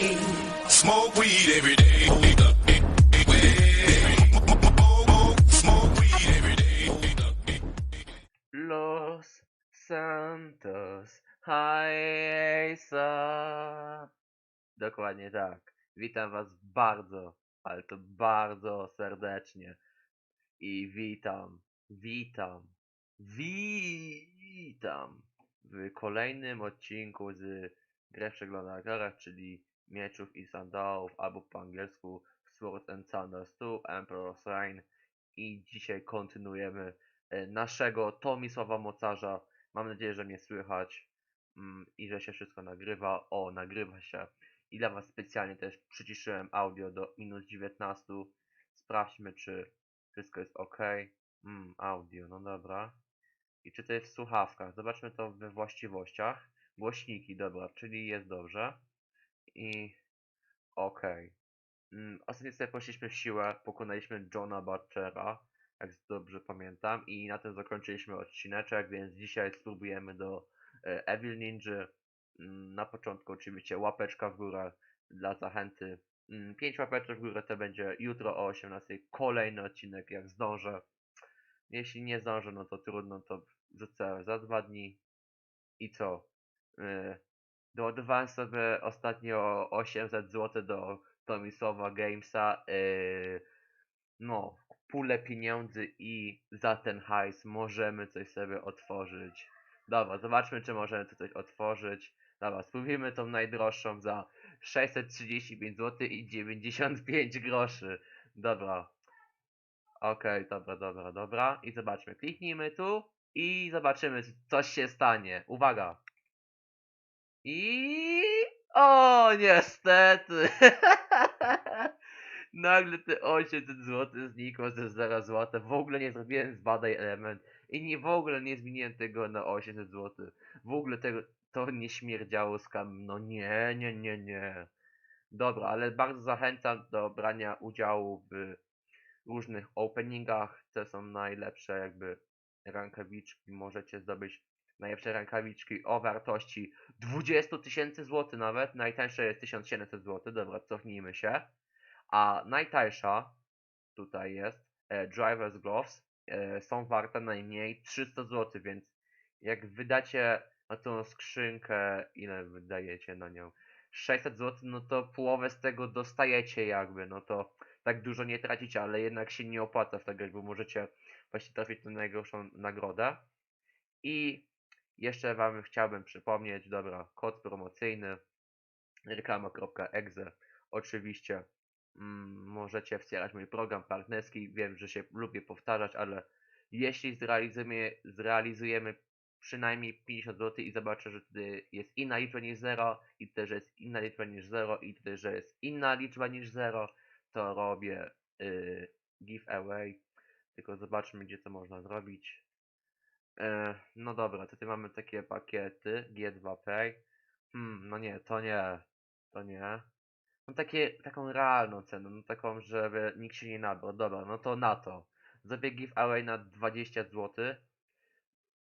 Smoke weed every day. Los Santos Hajsa. Dokładnie tak. Witam was bardzo, ale to bardzo serdecznie. I witam, witam, witam w kolejnym odcinku z Grę w czyli Mieczów i Sandałów, albo po angielsku Swords and Sandals 2, Emperor's Reign. I dzisiaj kontynuujemy e, naszego Tomisława Mocarza. Mam nadzieję, że mnie słychać mm, i że się wszystko nagrywa. O, nagrywa się. I dla Was specjalnie też przyciszyłem audio do minus 19. Sprawdźmy, czy wszystko jest ok. Mm, audio, no dobra. I czy to jest w słuchawkach? Zobaczmy to we właściwościach. Głośniki, dobra, czyli jest dobrze. I okej. Mm, ostatnio sobie poszliśmy w siłę, pokonaliśmy Johna Butchera, jak dobrze pamiętam, i na tym zakończyliśmy odcineczek, więc dzisiaj spróbujemy do e, Evil Ninja. Mm, Na początku oczywiście łapeczka w górę dla zachęty. 5 łapeczek w górę to będzie jutro o 18 kolejny odcinek, jak zdążę. Jeśli nie zdążę, no to trudno, to wrzucę za dwa dni. I co? Doładowałem sobie ostatnio 800 zł do Tomisława Gamesa. Yy, no, pulę pieniędzy i za ten hajs możemy coś sobie otworzyć. Dobra, zobaczmy, czy możemy tu coś otworzyć. Dobra, spróbujmy tą najdroższą za 635 zł i 95 groszy. Dobra. Okej, dobra, dobra, dobra. I zobaczmy. Kliknijmy tu i zobaczymy, czy coś się stanie. Uwaga. I... O, niestety! Nagle te 800 zł znikło ze 0 zł. W ogóle nie zrobiłem zbadaj element i nie w ogóle nie zmieniłem tego na 800 zł. W ogóle tego to nie śmierdziało skam. No nie, nie, nie, nie. Dobra, ale bardzo zachęcam do brania udziału w różnych openingach. Te są najlepsze jakby rękawiczki. Możecie zdobyć najlepsze rękawiczki o wartości 20 tysięcy złotych nawet. Najtańsza jest 1700 zł. Dobra, cofnijmy się. A najtańsza tutaj jest e, Driver's Gloves. E, są warte najmniej 300 zł, więc jak wydacie na tą skrzynkę, ile wydajecie na nią? 600 zł, no to połowę z tego dostajecie jakby, no to tak dużo nie tracicie, ale jednak się nie opłaca w tego, bo możecie właśnie trafić na najgorszą nagrodę. I jeszcze Wam chciałbym przypomnieć, dobra, kod promocyjny reklama.exe. Oczywiście mm, możecie wspierać mój program partnerski. Wiem, że się lubię powtarzać, ale jeśli zrealizujemy, zrealizujemy przynajmniej 50 zł i zobaczę, że wtedy jest inna liczba niż 0 i też że jest inna liczba niż 0 i też że jest inna liczba niż 0, to robię yy, giveaway. Tylko zobaczmy, gdzie to można zrobić. E, no dobra, tutaj mamy takie pakiety G2 Pay. Hmm, no nie, to nie, to nie. No takie, taką realną cenę, no taką, żeby nikt się nie nabrał. Dobra, no to na to. Zrobię giveaway na 20 zł.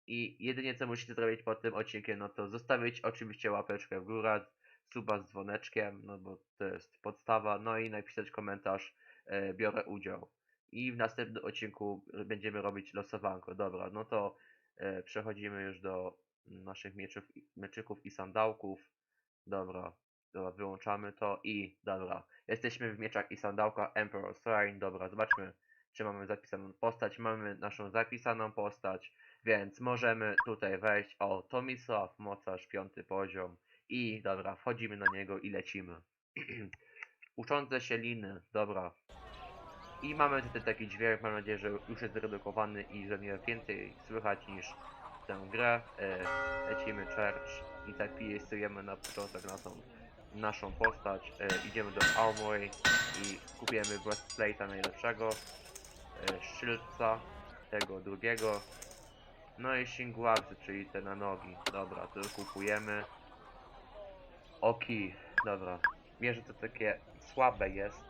I jedynie co musicie zrobić pod tym odcinkiem, no to zostawić oczywiście łapeczkę w górę, suba z dzwoneczkiem, no bo to jest podstawa, no i napisać komentarz, e, biorę udział. I w następnym odcinku będziemy robić losowanko. Dobra, no to przechodzimy już do naszych mieczyków i sandałków. Dobra, dobra, wyłączamy to i dobra, jesteśmy w mieczach i sandałkach Emperor's Reign. Dobra, zobaczmy, czy mamy zapisaną postać. Mamy naszą zapisaną postać, więc możemy tutaj wejść. O, Tomisław, mocarz, piąty poziom. I dobra, wchodzimy na niego i lecimy. Uczące się liny, dobra. I mamy tutaj taki dźwięk, mam nadzieję, że już jest zredukowany i że mnie więcej słychać niż tę grę. E, lecimy church i zapisujemy na początek naszą, naszą postać. E, idziemy do Armory i kupujemy breastplate'a najlepszego, e, szylca tego drugiego, no i singłazy, czyli te na nogi. Dobra, to kupujemy. Oki, dobra. Wiem, że to takie słabe jest,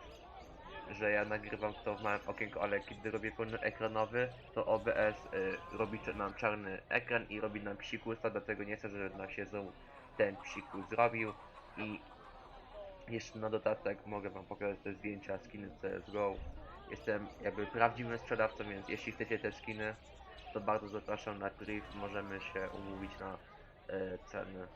że ja nagrywam to w małym okienku, ale kiedy robię pełnoekranowy, to OBS y, robi nam czarny ekran i robi nam psikusa, dlatego nie chcę, żeby nam się ten psikus zrobił i Jeszcze na dodatek mogę wam pokazać te zdjęcia skiny CSGO. Jestem jakby prawdziwym sprzedawcą, więc jeśli chcecie te skiny, to bardzo zapraszam na priv, możemy się umówić na e, ceny.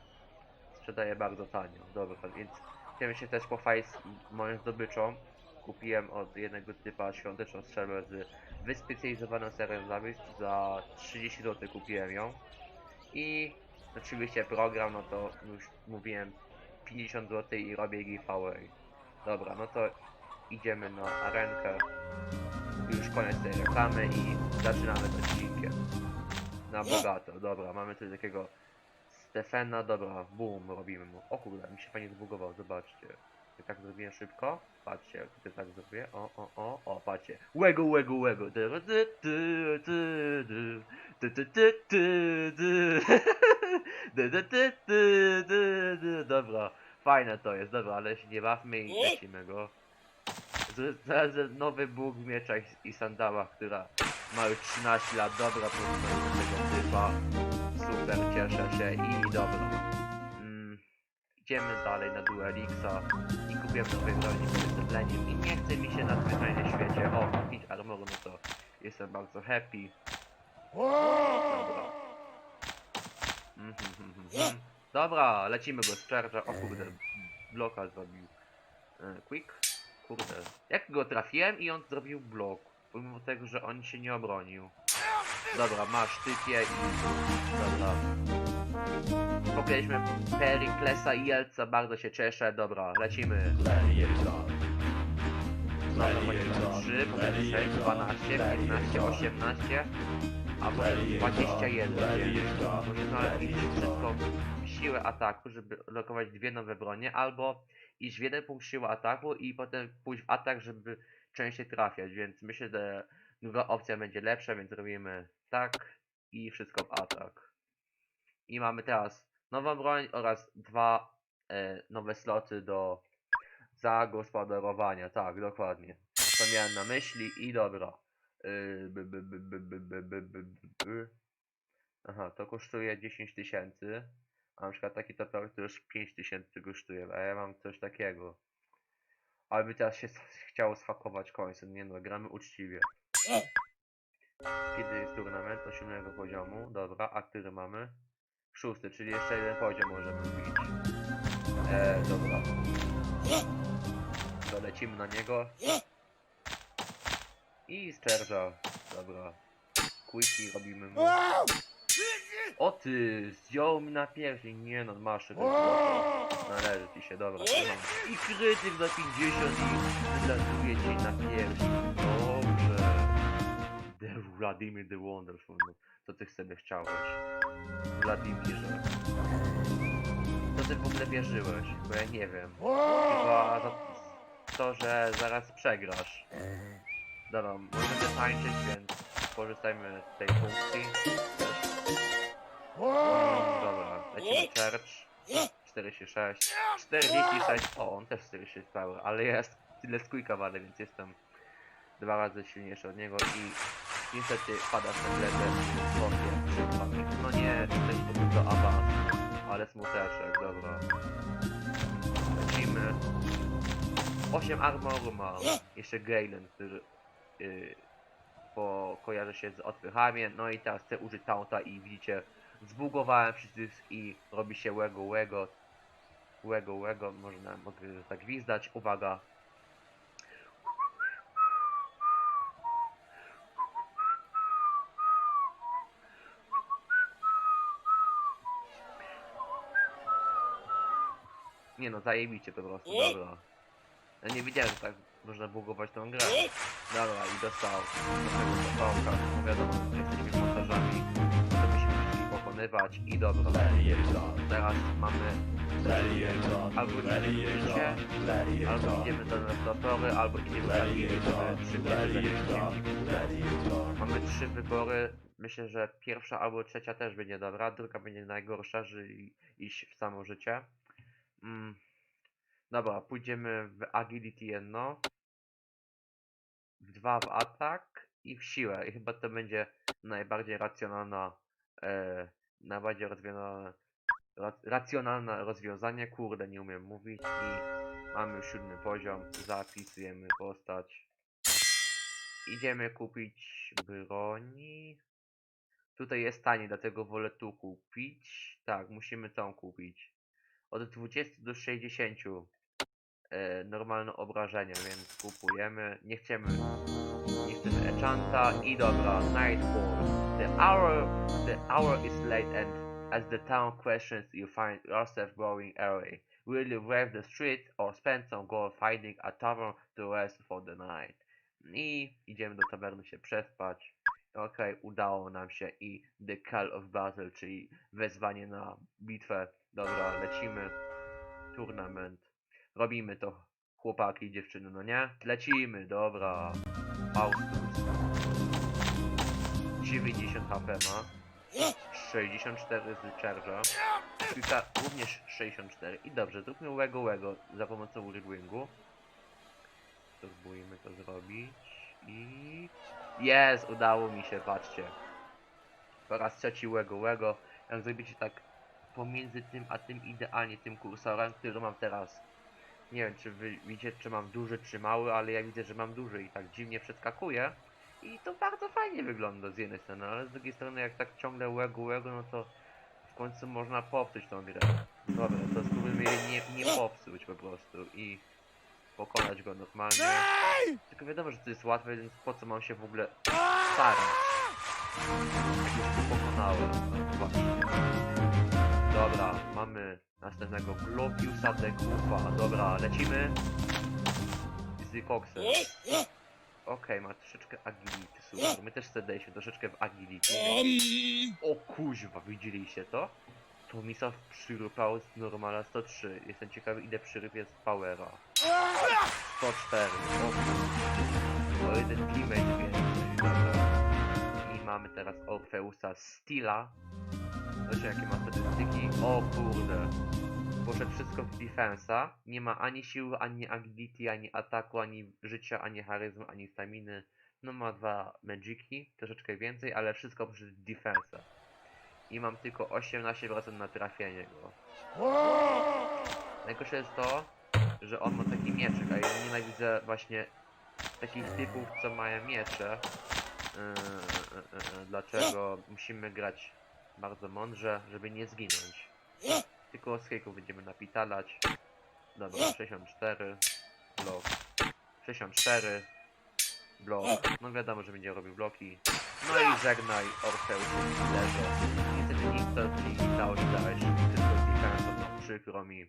Sprzedaję bardzo tanio, dobra, więc chciałem się też pochwalić moją zdobyczą. Kupiłem od jednego typa świąteczną strzelbę z wyspecjalizowaną serią zabójstw. Za 30 zł kupiłem ją. I oczywiście program, no to już mówiłem 50 zł i robię giveaway. Dobra, no to idziemy na arenkę. Już koniec tej reklamy i zaczynamy z odcinkiem. Na bogato, dobra, mamy tu takiego Stefana, dobra, boom, robimy mu. O kurde, mi się fajnie zbugował, zobaczcie. Ja tak zrobiłem szybko, patrzcie, tutaj tak zrobię, o, o, o, o, patrzcie. Łego, łego, łego. Dobra, fajne to jest, dobra, ale się nie bawmy i lecimy go. Z- Znalazłem nowy bóg w mieczach i sandałach, która ma już 13 lat, dobra, do tego typa. Super, cieszę się i dobra. Idziemy dalej na Duelixa i kupiłem nowy broni z wysypleniem i nie chce mi się na zwyczajnym świecie. O, 5 armoru, no to jestem bardzo happy. Dobra. Mhm, mhm, mhm. Dobra, lecimy go z charge'a. O kurde, bloka zrobił. E, Quick? Kurde. Jak go trafiłem i on zrobił blok. Pomimo tego, że on się nie obronił. Dobra, masz typie i... Dobra. Pokryliśmy Periklesa i Jelca, bardzo się cieszę. Dobra, lecimy. Dobra, powiedzmy 3, powiedzmy 6, 12, 15, 18, a potem 21. więc Możemy znaleźć wszystko w siłę ataku, żeby lokować dwie nowe bronie, albo iść w jeden punkt siły ataku i potem pójść w atak, żeby częściej trafiać, więc myślę, że druga opcja będzie lepsza, więc robimy tak i wszystko w atak. I mamy teraz nową broń oraz dwa e, nowe sloty do zagospodarowania. Tak, dokładnie. To miałem na myśli i dobra. Aha, to kosztuje 10 tysięcy. A na przykład taki toper to już 5 tysięcy kosztuje, a ja mam coś takiego. Ale by teraz się chciało sfakować końcem. Nie no, gramy uczciwie. E! Kiedy jest turnament 8 poziomu, dobra, a który mamy? Szósty, czyli jeszcze jeden poziom możemy wbić. Eee, dobra. To lecimy na niego. I sterża. Dobra. Quickie robimy mu. O ty! Zdjął mi na piersi. Nie no, masz złota. Należy ci się, dobra. I krytyk za 50 i wylatuje ci na piersi. Vladimir the Wonderful. No, co ty sobie chciałeś? Władimirze. Co ty w ogóle wierzyłeś? Bo ja nie wiem. Chyba to, że zaraz przegrasz. Dobra, możemy tańczyć, więc korzystajmy z tej funkcji. Mm, Dobra, lecimy church. 46. 46. O, on też 46 power, ale jest tyle squeakowany, więc jestem dwa razy silniejszy od niego i niestety padasz na glebę w. No nie, tutaj po prostu awans, ale smuteczek, dobra. Lecimy. 8 armoru ma. Jeszcze Galen, który yy, po, kojarzy się z odpychami. No i teraz chcę użyć taunta i widzicie, zbugowałem przycisk i robi się łego łego. Łego łego, można mogę zagwizdać. Uwaga. Nie no, zajebicie po prostu, dobra. Ja nie wiedziałem, że tak można bugować tą grę. Dobra, i dostał. Do tego zapałka. Wiadomo, że jesteśmy montażami, to musimy wszystkich pokonywać. I dobra. Teraz mamy albo idziecie, albo idziemy do restauratory, albo idziemy na żeby przybierze Mamy trzy wybory. Myślę, że pierwsza albo trzecia też będzie dobra, druga będzie najgorsza, żeby iść w samo życie. Mm. Dobra, pójdziemy w agility jedno, w dwa w atak i w siłę. I chyba to będzie najbardziej racjonalna, e, najbardziej rozwiązane Ra- racjonalne rozwiązanie, kurde, nie umiem mówić i mamy już siódmy poziom, zapisujemy postać. Idziemy kupić broni. Tutaj jest taniej, dlatego wolę tu kupić. Tak, musimy tą kupić. Od 20 do 60 e, normalne obrażenia, więc kupujemy. Nie chcemy, nie chcemy enchanta i dobra, Nightfall. The hour, the hour is late and as the town questions you find yourself going away. Will you brave the street or spend some gold finding a tavern to rest for the night? I idziemy do tawerny się przespać. Okej, udało nam się i The Call of Battle, czyli wezwanie na bitwę. Dobra, lecimy. Turnament. Robimy to, chłopaki i dziewczyny, no nie? Lecimy, dobra. Faustus. 90 HP ma. 64 z charge'a. Kilka również 64. I dobrze, zróbmy łego łego za pomocą Ridwingu. Spróbujmy to zrobić. I... Jest! Udało mi się, patrzcie. Po raz trzeci łego łego. Jak zrobicie tak pomiędzy tym a tym idealnie tym kursorem, który mam teraz. Nie wiem, czy wy widzicie, czy mam duży, czy mały, ale ja widzę, że mam duży i tak dziwnie przeskakuje. I to bardzo fajnie wygląda z jednej strony, ale z drugiej strony jak tak ciągle łego łego, no to w końcu można popsuć tą grę. Dobra, to spróbujmy jej nie, nie popsuć po prostu i pokonać go normalnie. Tylko wiadomo, że to jest łatwe, więc po co mam się w ogóle starać? Już go pokonałem. no Właśnie. Dobra, mamy następnego Globiusa de Kufa. Dobra, lecimy. Z. Okej, ma troszeczkę agility, super. My też zadaliśmy troszeczkę w agility. O kuźwa, widzieliście to? To misa przyrypało z normala 103. Jestem ciekawy ile przyrypie z powera. 104. O kuźwa. O jeden teammate więcej. I mamy teraz Orfeusa Stila. Zobaczcie jakie ma statystyki. O kurde. Poszedł wszystko w defensa. Nie ma ani siły, ani agility, ani ataku, ani życia, ani charyzmy, ani staminy. No ma dwa magiki, troszeczkę więcej, ale wszystko w defensa. I mam tylko 18% na trafienie go. Najgorsze jest to, że on ma taki mieczyk, a ja nienawidzę właśnie takich typów, co mają miecze. Yy, yy, yy, yy, Dlaczego musimy grać bardzo mądrze, żeby nie zginąć. Tylko z hejków będziemy napitalać. Dobra, 64. Blok. 64. Blok. No wiadomo, że będzie robił bloki. No i żegnaj Orfeusz leżę. Niestety to nie dało się dać. Tylko defense, no przykro mi.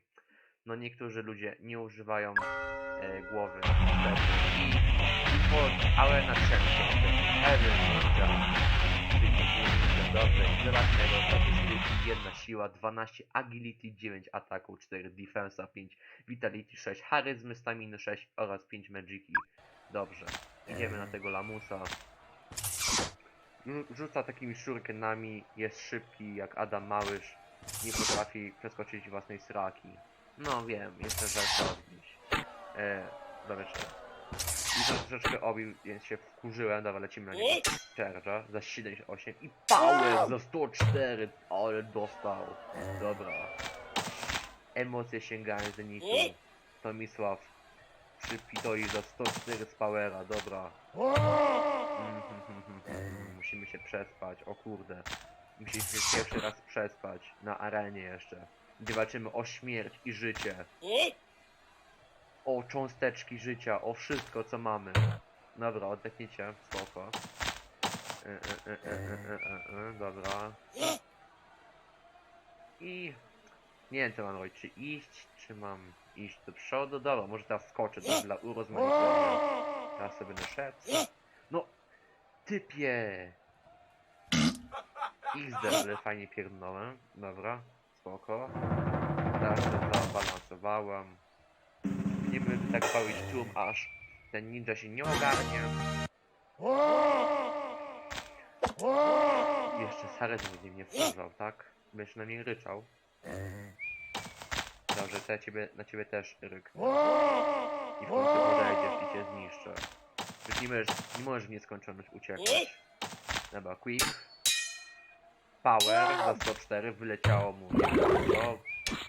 No niektórzy ludzie nie używają e, głowy. I, po Arena Champion, Ninja. Dobrze, i zobaczmy jego statystyki. Jedna siła, 12 agility, 9 ataku, 4 defensa, 5 vitality, 6 charyzmy, staminy 6 oraz 5 magiki. Dobrze, idziemy na tego lamusa. Rzu- Rzuca takimi shurikenami, jest szybki jak Adam Małysz. Nie potrafi przeskoczyć własnej sraki. No wiem, jestem żartowny. E, dobra, czekaj. I tam troszeczkę obił, więc się wkurzyłem. Dobra, lecimy na niego. Charge'a za 78 i Power za 104, ale dostał. Dobra. Emocje sięgają zenitu. Tomisław przypitoi za 104 z Powera, dobra. Mhm. Musimy się przespać, o kurde. Musimy się pierwszy raz przespać na arenie jeszcze. Gdzie walczymy o śmierć i życie. O cząsteczki życia, o wszystko co mamy. Dobra, oddechnijcie, spoko. E, e, e, e, e, e, e, Dobra. I nie wiem co mam robić, czy iść, czy mam iść do przodu? Dobra, może teraz skoczę tak dla urozmaicenia. Teraz sobie będę. No, typie! XD, ale fajnie pierdolę. Dobra, spoko. Teraz to zabalansowałem. Będę tak bawić tłum, aż ten ninja się nie ogarnie. Jeszcze Saret będzie mnie wkurzał, tak? Będziesz na mnie ryczał. Dobrze, to ja ciebie, na ciebie też ryknę. I w końcu podejdziesz i cię zniszczę. Już nie możesz, nie możesz w nieskończoność uciekać. Dobra, quick. Power za 104 wyleciało mu.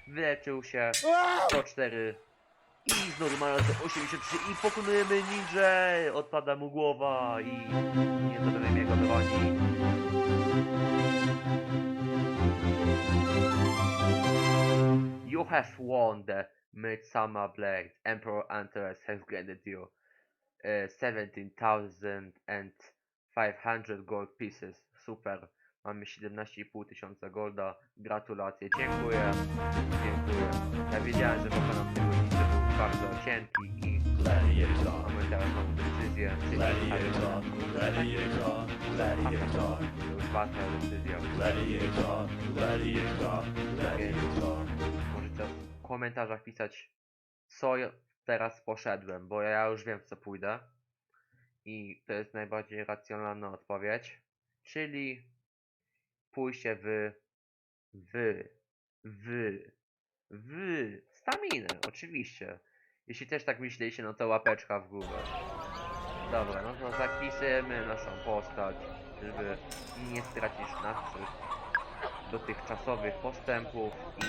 Wyleczył się 104 i znowu ma za 83 i pokonujemy ninja! Odpada mu głowa i nie zdobywamy jego broni. You have won the Midsummer Blade. Emperor Antares has granted you uh, 17,500 gold pieces. Super. Mamy 17,5 tysiąca golda. Gratulacje. Dziękuję. Dziękuję. Ja wiedziałem, że pokonam tego bardzo cienki i mamy teraz nową decyzję. Ważna decyzja. Możecie w komentarzach pisać, co teraz poszedłem, bo ja już wiem, w co pójdę. I to jest najbardziej racjonalna odpowiedź. Czyli pójście w. w. w. w. staminę, oczywiście. Jeśli też tak myślicie, no to łapeczka w górę. Dobra, no to zapisujemy naszą postać, żeby nie stracić naszych dotychczasowych postępów i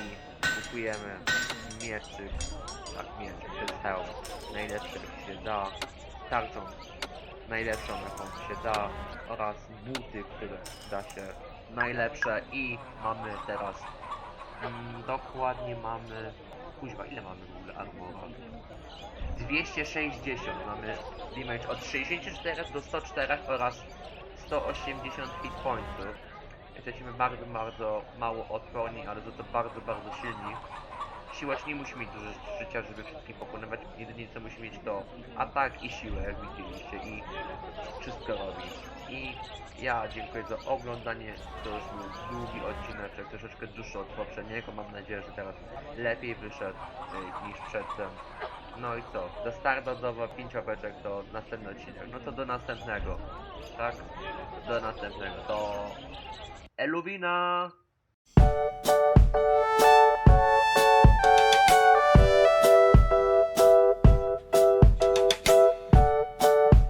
kupujemy mieczyk, tak mieczyk, hełm, najlepszy jaki się da, tarczą najlepszą jaką się da oraz buty, które da się najlepsze i mamy teraz mm, dokładnie mamy kuźwa ile mamy w ogóle armora 260 mamy damage od 64 do 104 oraz 180 hit pointsów Jesteśmy bardzo, bardzo mało odporni, ale za to bardzo, bardzo silni. Siłacz nie musi mieć dużo życia, żeby wszystkich pokonywać. Jedynie co musi mieć to atak i siłę, jak widzieliście, i wszystko robi. I ja dziękuję za oglądanie. To już był długi odcineczek, troszeczkę dłuższy od poprzedniego. Mam nadzieję, że teraz lepiej wyszedł y, niż przedtem. No i co? Do Stardodowa 5 łapeczek to następny odcinek. No to do następnego. Tak? Do następnego. Do Eluwina!